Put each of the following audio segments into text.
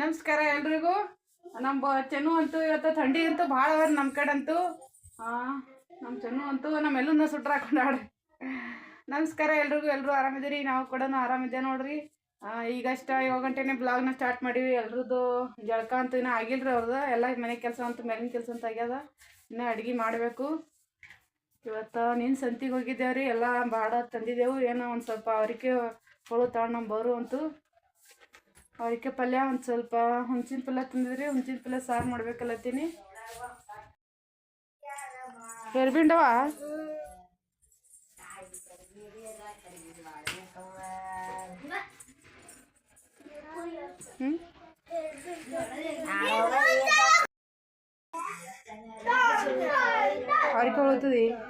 ನಮಸ್ಕಾರ ಎಲ್ರಿಗೂ. ನಮ್ಮ ಚೆನ್ನು ಅಂತೂ ಇವತ್ತು ಥಂಡಿ ಅಂತೂ ಭಾಳ ಅವ್ರ ನಮ್ಮ ಕಡೆ ಅಂತೂ ಹಾಂ ನಮ್ಮ ಚೆನ್ನು ಅಂತೂ ನಮ್ಮ ಎಲ್ಲೂ ಸುಟ್ರ ಹಾಕೊಂಡಾಡ್ರಿ ನಮಸ್ಕಾರ ಎಲ್ರಿಗೂ ಎಲ್ಲರೂ ಆರಾಮಿದ್ದೀರಿ? ನಾವು ಕೂಡ ಆರಾಮಿದ್ದೆ ನೋಡ್ರಿ. ಈಗಷ್ಟ ಏಳು ಗಂಟೆನೇ ಬ್ಲಾಗ್ನ ಸ್ಟಾರ್ಟ್ ಮಾಡೀವಿ. ಎಲ್ರದ್ದು ಜಳಕ ಅಂತೂ ಇನ್ನೂ ಆಗಿಲ್ರಿ ಅವ್ರದ್ದು ಎಲ್ಲ ಮನೆ ಕೆಲಸ ಅಂತೂ ಮೇಲಿನ ಕೆಲಸ ಅಂತ ಆಗ್ಯದ. ಇನ್ನೂ ಅಡ್ಗೆ ಮಾಡಬೇಕು. ಇವತ್ತು ನೀನು ಸಂತಿಗೆ ಹೋಗಿದ್ದೇವ್ರಿ ಎಲ್ಲ ಬಾಡ ತಂದಿದ್ದೆವು. ಏನೋ ಒಂದು ಸ್ವಲ್ಪ ಅವರಿಕೆ ಹೊಳು ತಗೊಂಡು ಬರು ಅಂತೂ. ಅವರಿಕೆ ಪಲ್ಯ ಒಂದು ಸ್ವಲ್ಪ ಹುಣ್ಸಿನ ಪಲ್ಯ ತಂದಿದ್ರಿ ಹುಣ್ಸಿನ ಪಲ್ಯ ಸಾರು ಮಾಡ್ಬೇಕಲ್ಲತ್ತೀನಿ. ಹೆರ್ಬಿಂಡವ ಹ್ಞೂ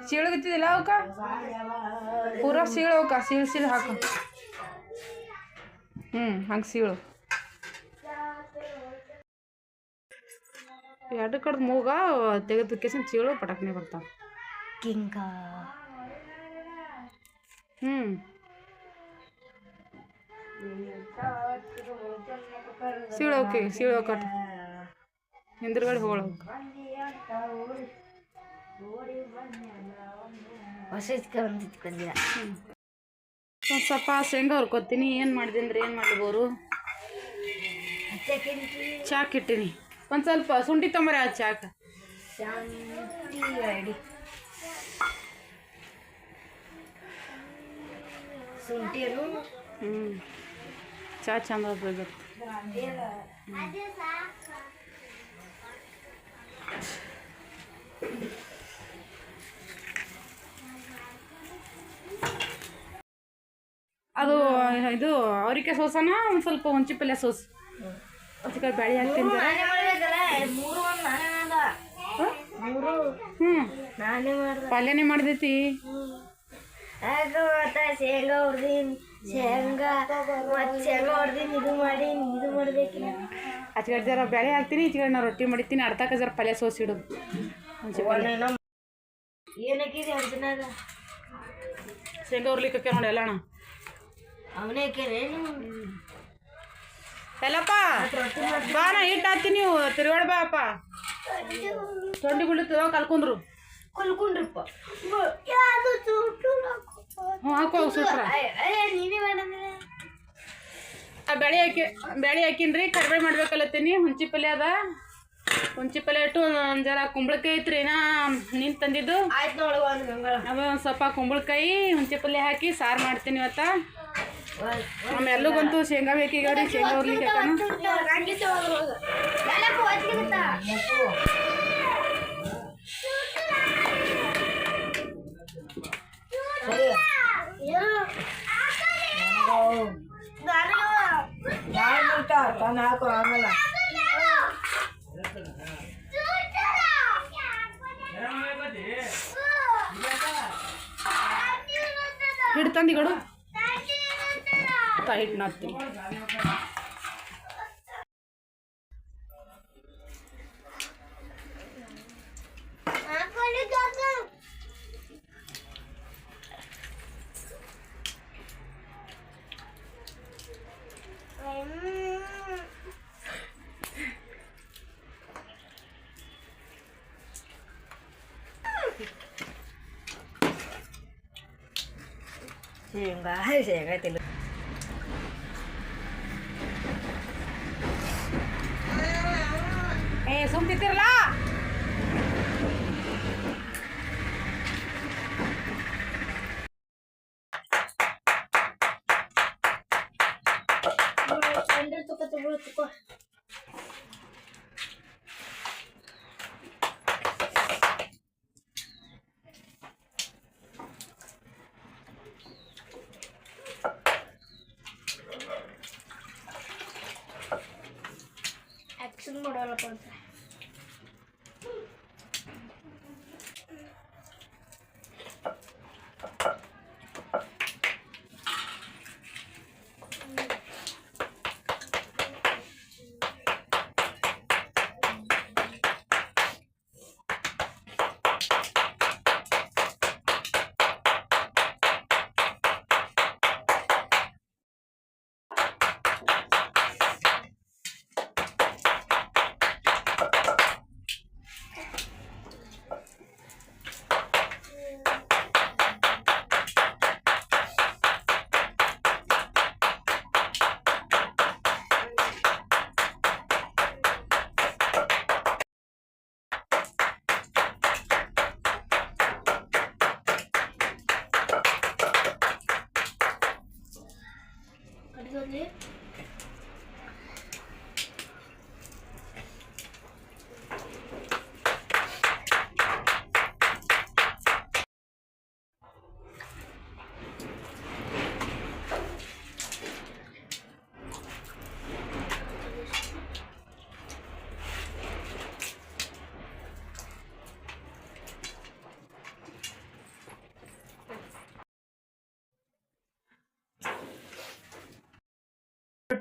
ಸೀಳಗತ್ತಿದಿಲ್ಲ ಅವಕ್ಕ? ಪೂರ ಸೀಳು ಅವಕ್ಕ ಸೀಳು ಸೀಳು ಹಾಕು. ಹ್ಞೂ ಹಂಗೆ ಸೀಳು ಎರಡು ಕಡ್ದು ಮೂಗ ತೆಗೆದು ಕೇಸನ್ ಸೀಳು ಪಟಕ್ನೆ ಬರ್ತಾವ. ಹ್ಞೂ ಸೀಳು ಅವಕ್ಕ ಹಿಂದ್ರಗಡೆ ಹೋಗೋಕೆ ಹೊಸ ಒಂದು ಸ್ವಲ್ಪ ಶೇಂಗಾ ಹುರ್ಕೊತೀನಿ. ಏನು ಮಾಡಿದೆ ಅಂದ್ರೆ ಏನು ಮಾಡ್ಬೋದು? ಚಾಕ್ ಇಟ್ಟಿನಿ. ಒಂದು ಸ್ವಲ್ಪ ಶುಂಠಿ ತೊಂಬರ ಆ ಚಾಕ್. ಹ್ಞೂ ಚಾ ಚಂದ ಆಗ್ಬೇಕು ಅದು ಇದು ಅವರಿಕೆ ಸೋಸನ ಒಂದು ಸ್ವಲ್ಪ ಹುಂಚಿ ಪಲ್ಯ ಸೋಸ್. ಬೆಳಿ ಬ್ಯಾಳಿ ಮೂರು ಹ್ಞೂ ಪಲ್ಯನೇ ಮಾಡ್ದೈತಿ. ಶೇಂಗಾ ಹೊಡ್ದೀನಿ ಶೇಂಗಾ ಮತ್ತೆ ಶೇಂಗಾ ಹೊಡ್ದೀನಿ ಇದು ಮಾಡೀನಿ ಇದು ಮಾಡ್ಬೇಕಿಲ್ಲ ಆಚೆಗಡೆ ಜರ ಬ್ಯಾಳಿ ಹಾಕ್ತೀನಿ ಈಚೆಗಡೆ ನಾ ರೊಟ್ಟಿ ಮಾಡಿರ್ತೀನಿ ಅರ್ಧಕ್ಕೆ ಜರ ಪಲ್ಯ ಸೋಸಿಡೋದು ಇಡು. ಏನಕ್ಕಿದೆ ಶೇಂಗಾ ಉರ್ಲಿಕ್ಕೆ ನೋಡಿ ಎಲ್ಲ ಅಣ್ಣ ಅವನೇ ಕೇಳಿ ನೀವು ಎಲ್ಲಪ್ಪ ಬಾ ನಾ ಹಿಟ್ಟು ಹಾಕ್ತೀನಿ ನೀವು ತಿರುಗಾಡ ಬಾ ಅಪ್ಪ. ತೊಂಡಿ ಗುಳಿತದ ಕಲ್ಕೊಂಡ್ರು. ಕಲ್ಕೊಂಡ್ರಪ್ಪ. ಹ್ಞೂ ಹಾಕೋ ಮಾಡಂದ್ರೆ ಆ ಬ್ಯಾಳಿ ಹಾಕಿ ಬ್ಯಾಳಿ ಹಾಕಿನ್ರಿ ಕಡಿಮೆ ಮಾಡ್ಬೇಕಲ್ಲತ್ತೀನಿ ಹುಂಚಿ ಪಲ್ಯ ಅದ. ಹುಂಚಿ ಪಲ್ಯ ಇಟ್ಟು ಒಂದು ಜರ ಕುಂಬಳಕಾಯಿ ಐತ್ರಿ ನಾ ನೀನು ತಂದಿದ್ದು. ಆಯ್ತು ನೋಡು ಒಂದು ಸ್ವಲ್ಪ ಕುಂಬಳಕಾಯಿ ಹುಂಚಿ ಪಲ್ಯ ಹಾಕಿ ಸಾರು ಮಾಡ್ತೀನಿ ಇವತ್ತ. ನಮ್ಮ ಶೇಂಗಾ ಬೇಕೀಗವ್ರಿ ಶೇಂಗಾ ಹೋಗ್ಲಿಕ್ಕೆ ಹಿಡ್ತಂದಿಗಳು ತಂದಿಗಳು ಹಿಟ್ಟು ನಾದ್ತೀನಿ ಶೇಂಗಾ ಶೇಂಗಾ ತಿಲ್ಲ la puerta.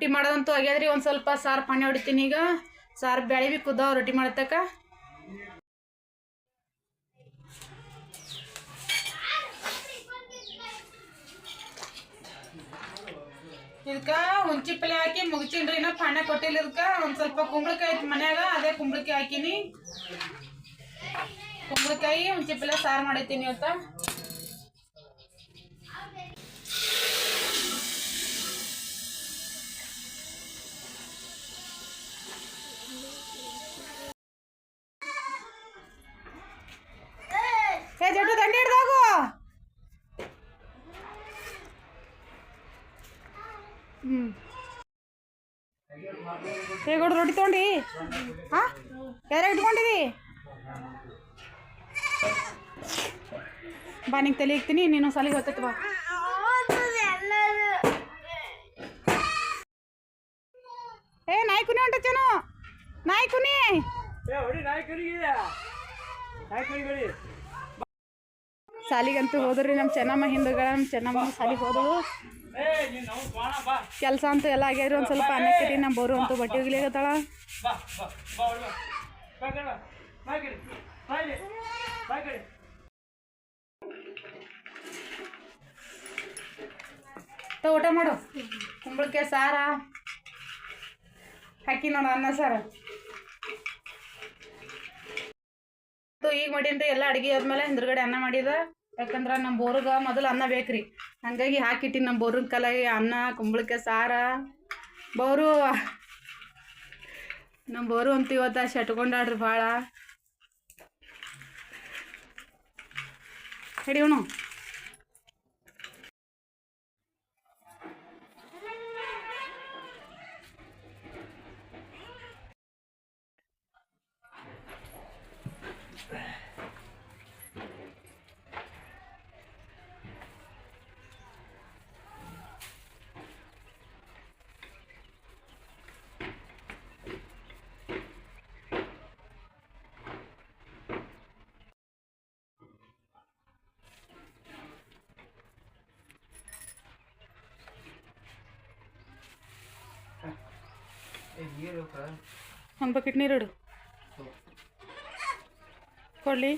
ರೊಟ್ಟಿ ಮಾಡೋದಂತೂ ಆಗ್ಯಾದ್ರಿ, ಒಂದು ಸ್ವಲ್ಪ ಸಾರು ಪಾನಿ ಹೊಡಿತೀನಿ ಈಗ. ಸಾರು ಬ್ಯಾಳಿ ಬಿ ಕುದ್ದಾವ ರೊಟ್ಟಿ ಮಾಡತಕ್ಕ. ಇದಕ್ಕ ಹುಂಚಿ ಪಲ್ಲೆ ಹಾಕಿ ಮುಗಿಸಿನ್ರಿ ಇನ್ನ ಪಾಣ್ಯ ಕೊಟ್ಟಿಲ್ಲ ಇದಕ್ಕ. ಒಂದ್ ಸ್ವಲ್ಪ ಕುಂಬಳಕಾಯಿ ಐತಿ ಮನ್ಯಾಗ, ಅದೇ ಕುಂಬಳಕಾಯಿ ಹಾಕಿನಿ. ಕುಂಬಳಕಾಯಿ ಹುಂಚಿ ಪಲ್ಲೆ ಸಾರು ಮಾಡೈತೀನಿ ಇವತ್ತ. ಹ್ಞೂ ಹೇಗೋಡು ರೊಟ್ಟಿ ತೊಗೊಂಡಿ? ಹಾಂ? ಯಾರ ಇಟ್ಕೊಂಡಿದಿ? ಬಾ ನಿಂಗೆ ತಲೆ ಇಕ್ತೀನಿ ನೀನು ಸಾಲಿಗೆ ಹೋಗ್ತೈತಿ ಬಾ. ಏ ನಾಯಿ ಕುನಿ ಹೊಂಟ ಚನು. ನಾಯಿ ಕುನಿ. ಸಾಲಿಗಂತೂ ಹೋದ್ರಿ ನಮ್ಮ ಚೆನ್ನಮ್ಮ ಹಿಂದಗಳ ನಮ್ಮ ಚೆನ್ನಮ್ಮ ಸಾಲಿಗೆ ಹೋದಳು ಕೆಲಸ ಅಂತೂ ಎಲ್ಲ ಆಗ್ಯಾದ್ರಿ ಒಂದು ಸ್ವಲ್ಪ ಅನ್ನಕ್ಕಿ ನಮ್ಮ ಬೋರು ಅಂತೂ ಬಟ್ಟೆ ಒಗಿಲಿಗತ್ತಾಳ ಊಟ ಮಾಡು. ಕುಂಬಳಕಾಯಿ ಸಾರ. ಹಾಕಿ ನೋಡು ಅನ್ನ ಸಾರ. ಈಗ ಈಗ ರೀ ಎಲ್ಲ ಅಡುಗೆ ಆದ್ಮೇಲೆ ಹಿಂದ್ಗಡೆ ಅನ್ನ ಮಾಡಿದ. ಯಾಕಂದ್ರೆ ನಮ್ಮ ಬೋರ್ಗ ಮೊದಲು ಅನ್ನ ಬೇಕ್ರಿ. ಹಂಗಾಗಿ ಹಾಕಿಟ್ಟಿನಿ ನಮ್ಮ ಬೋರಿನ ಕಲಾಗಿ ಅನ್ನ, ಕುಂಬಳಕಾಯಿ ಸಾರ. ಬೋರು, ನಮ್ಮ ಬೋರು ಅಂತ ಇವತ್ತು ಶಟ್ಕೊಂಡಾಡ್ರಿ ಭಾಳ. ಹಿಡಿಯೋಣ. ಒಂದು ಬಕೆಟ್ ನೀರು ಇಡು. ಕೊಡಲಿ.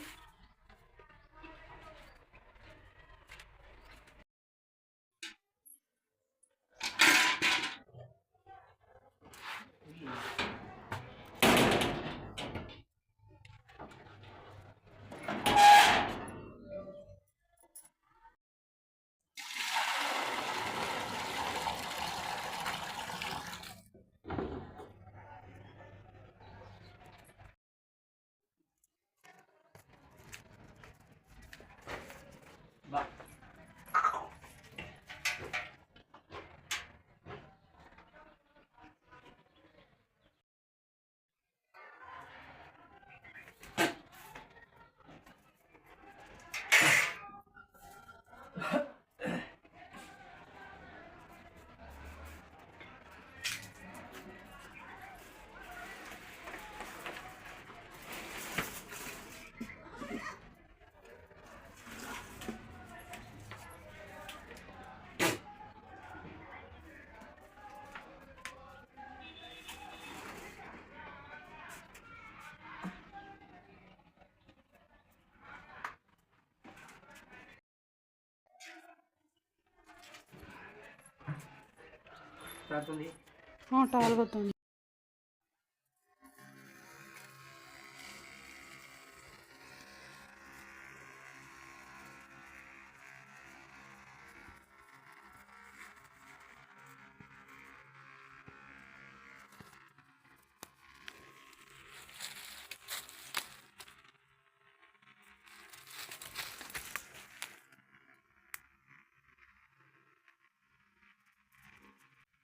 ಹ್ಞೂ ಟವಲ್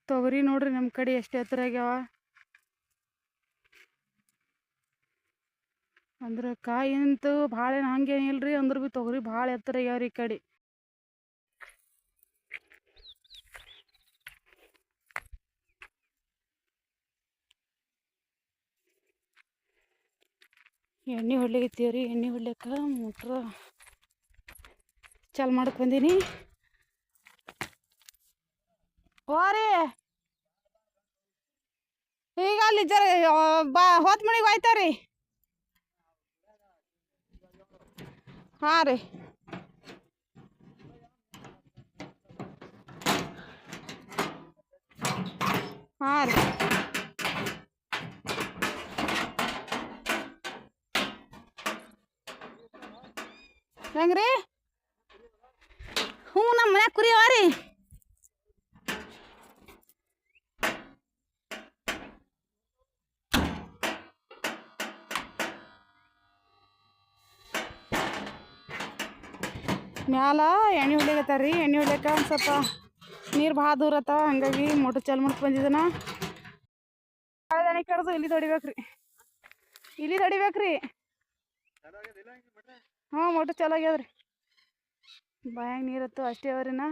ತೊಗರಿ ನೋಡ್ರಿ ನಮ್ಮ ಕಡೆ ಎಷ್ಟು ಎತ್ತರ ಆಗ್ಯಾವ. ಅಂದ್ರೆ ಕಾಯಿ ಅಂತೂ ಭಾಳ ಏನು ಹಂಗೇನಿಲ್ಲ ರೀ ಅಂದ್ರೆ ಭೀ ತೊಗರಿ ಭಾಳ ಎತ್ತರ ಆಗ್ಯಾವ ರೀ ಈ ಕಡೆ. ಎಣ್ಣೆ ಹೊಡ್ಲಿಕ್ಕೆ ರೀ ಎಣ್ಣೆ ಹೊಡ್ಲಿಕ್ಕೆ ಮೋಟ್ರ್ ಚಾಲು ಮಾಡಕ್ಕೆ ಬಂದೀನಿ. ಓ ರೀ ಅಲ್ಲಿ ಜರ ಆ, ಬಾ ಹೋತ್ ಮಣಿಗೆ ಹೋಯ್ತಾರಿ ಹಾಂ ರೀ ಹಾಂ ರೀ ಹೆಂಗ್ರಿ ಹ್ಞೂ ನಮ್ಮ ಮನ್ಯಾಗ ಕುರಿ ಅವ ಮ್ಯಾಲ ಎಣ್ಣೆ ಹೊಡ್ಲಿಕತ್ತಾರ ರೀ ಎಣ್ಣೆ ಹೊಡ್ಲಿಕ್ಕ ಒಂದು ಸ್ವಲ್ಪ ನೀರು ಭಾಳ ದೂರ ಅತ್ತಾವ ಹಂಗಾಗಿ ಮೋಟ್ರ್ ಚಾಲು ಮಾಡ್ಕೊ ಬಂದಿದ್ದನ ದನಿ ಕಡ್ದು ಇಲ್ಲಿ ತೊಡಿಬೇಕ್ರಿ ಇಲ್ಲಿ ತೊಡಿಬೇಕ್ರಿ ಹ್ಞೂ ಮೋಟ್ರ್ ಚಾಲು ಆಗ್ಯದ್ರಿ. ಬಾಯಾಗ ನೀರತ್ತು ಅಷ್ಟೇ ಅವ್ರಿನ.